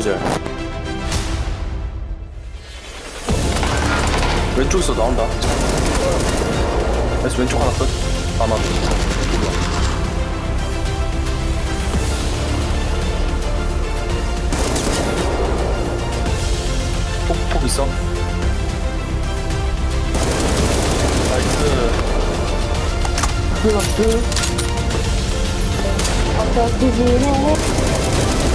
불기절. 왼쪽에서 나온다. 그래서 왼쪽 하나 끝. 아마 몰라. 폭폭 있어. 나이스. 저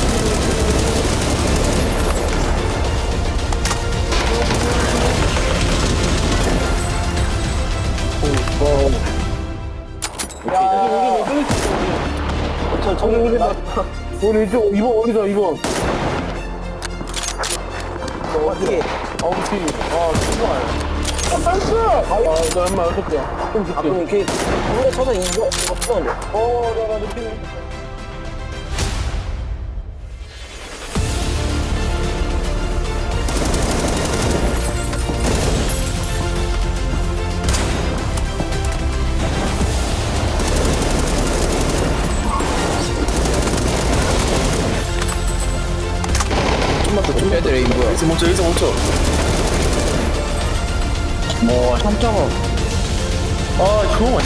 저기 우리 나 우리 이쪽 2번 어디다 2번? 어떻게? 아우 팀. 아 정말 아 나이스! 아나 얼마 어떻게 좀아 줄게. 그럼 이렇게 물에 쳐서 이거 이거 풀었는데. 어나나 좀 여기서 멈춰, 여기서 멈춰. 어, 깜짝아. 아, 조용아.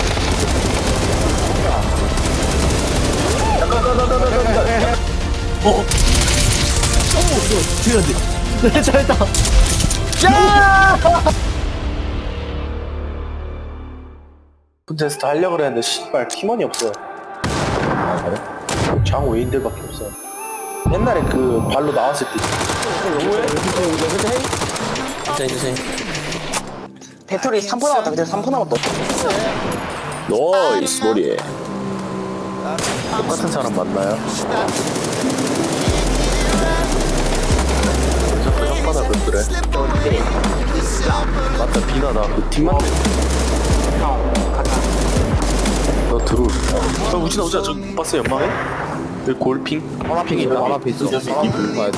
어, 어. 분테스트 하려고 그랬는데 씨발 팀원이 없어요. 아 그래? 장 외인들밖에 없어요. 옛날에 그 발로 나왔을 때 주세요 주세요. 배터리 3% 남았다. 근데 3% 남았다. 노이스 머리 똑같은 사람 맞나요? 자꾸 혓바닥 흔들어 맞다 비나 나그 팀만 너 들어올 야 우진아 우진아 저 봤어 연막에? 여기 골핑? 하나핑 있다 하나핑 있어 하나핑 봐야 돼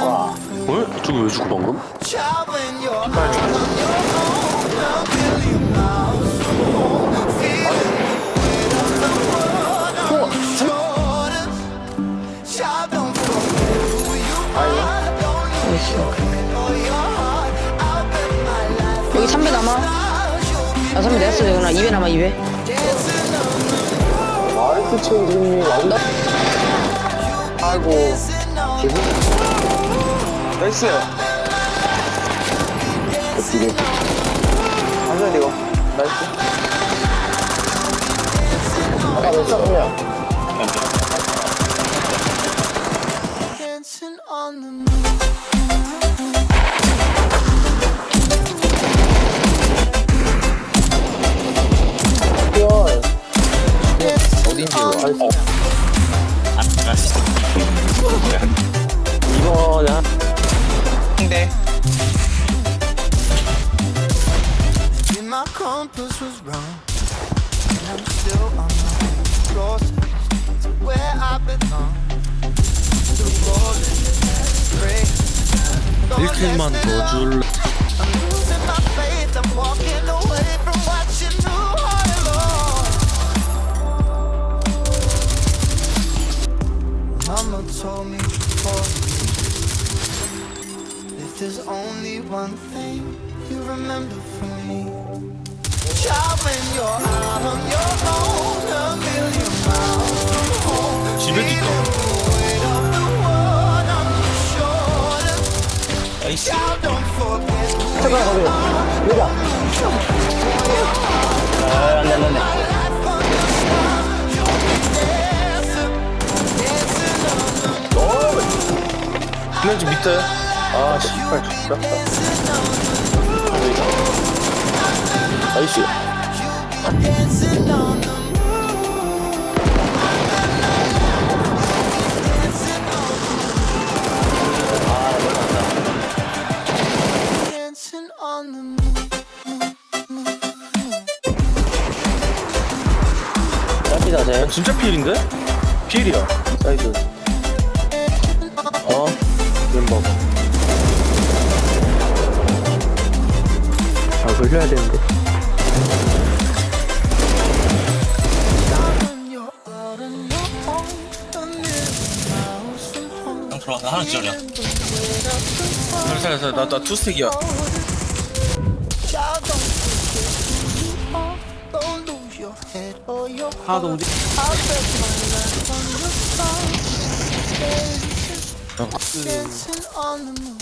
어? 저거 왜 죽어 방금? 여기 3배 남아. 아, 3배 내가 쓰려구나. 2배 남아, 2배. 아이스 체인지님 완전 아이고. 나이스. 어떻게? 안줘야 돼 이거. 나이스. 아까 몇 살이냐 아이스 이거냐? And my compass was wrong. And I'm still on my way closer to where I belong. To rolling great. 1킬만 더 줄래 I'm losing my faith. I'm walking away mama told me before. If there's only one thing you remember from me. Child, when you're out on your own A million miles from home. Leaving the weight of the world on your shoulder. 맨 밑에 아 씨발 the moon. 짧이다 쟤. 진짜 필인데? 필이야 사이즈 어? 멤버가 아 걸려야 되는데. Home. 들어와 나 하나 기절이야 살살 살살 나나 투스택이야 Child, don't forget who you are. Don't lose your head or your 하나 더 움직 Tamam. Sensin anımı.